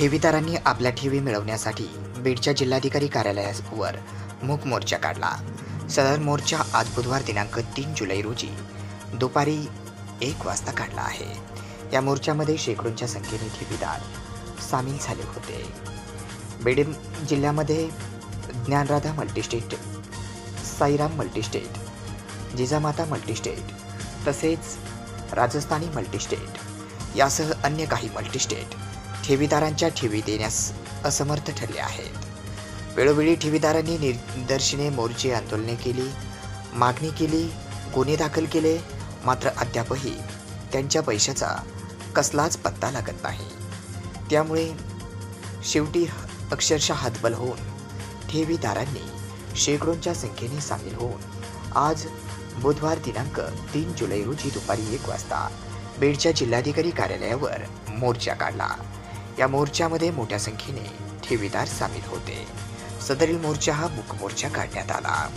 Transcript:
ठेवीदारांनी आपल्या ठेवी मिळवण्यासाठी बीडच्या जिल्हाधिकारी कार्यालयावर मूक मोर्चा काढला. सदर मोर्चा आज बुधवार दिनांक तीन जुलै रोजी दुपारी एक वाजता काढला आहे. या मोर्चामध्ये शेकडोंच्या संख्येने ठेवीदार सामील झाले होते. बीड जिल्ह्यामध्ये Dnyanradha multistate Sairam multistate Jijamata multistate तसेच राजस्थानी मल्टीस्टेट यासह अन्य काही मल्टीस्टेट ठेवीदारांच्या ठेवी देण्यास असमर्थ ठरले आहेत वेळोवेळी ठेवीदारांनी निदर्शने मोर्चे आंदोलने केली मागणी केली गुन्हे दाखल केले मात्र अद्यापही त्यांच्या पैशाचा कसलाच पत्ता लागत नाही. त्यामुळे शेवटी अक्षरशः हातबल होऊन ठेवीदारांनी शेकडोंच्या संख्येने सामील होऊन आज बुधवार दिनांक तीन जुलै रोजी दुपारी एक वाजता बीडच्या जिल्हाधिकारी कार्यालयावर मोर्चा काढला. या मोर्चामध्ये मोठ्या संख्येने ठेवीदार सामील होते. सदरील मोर्चा हा मूक मोर्चा काढण्यात आला.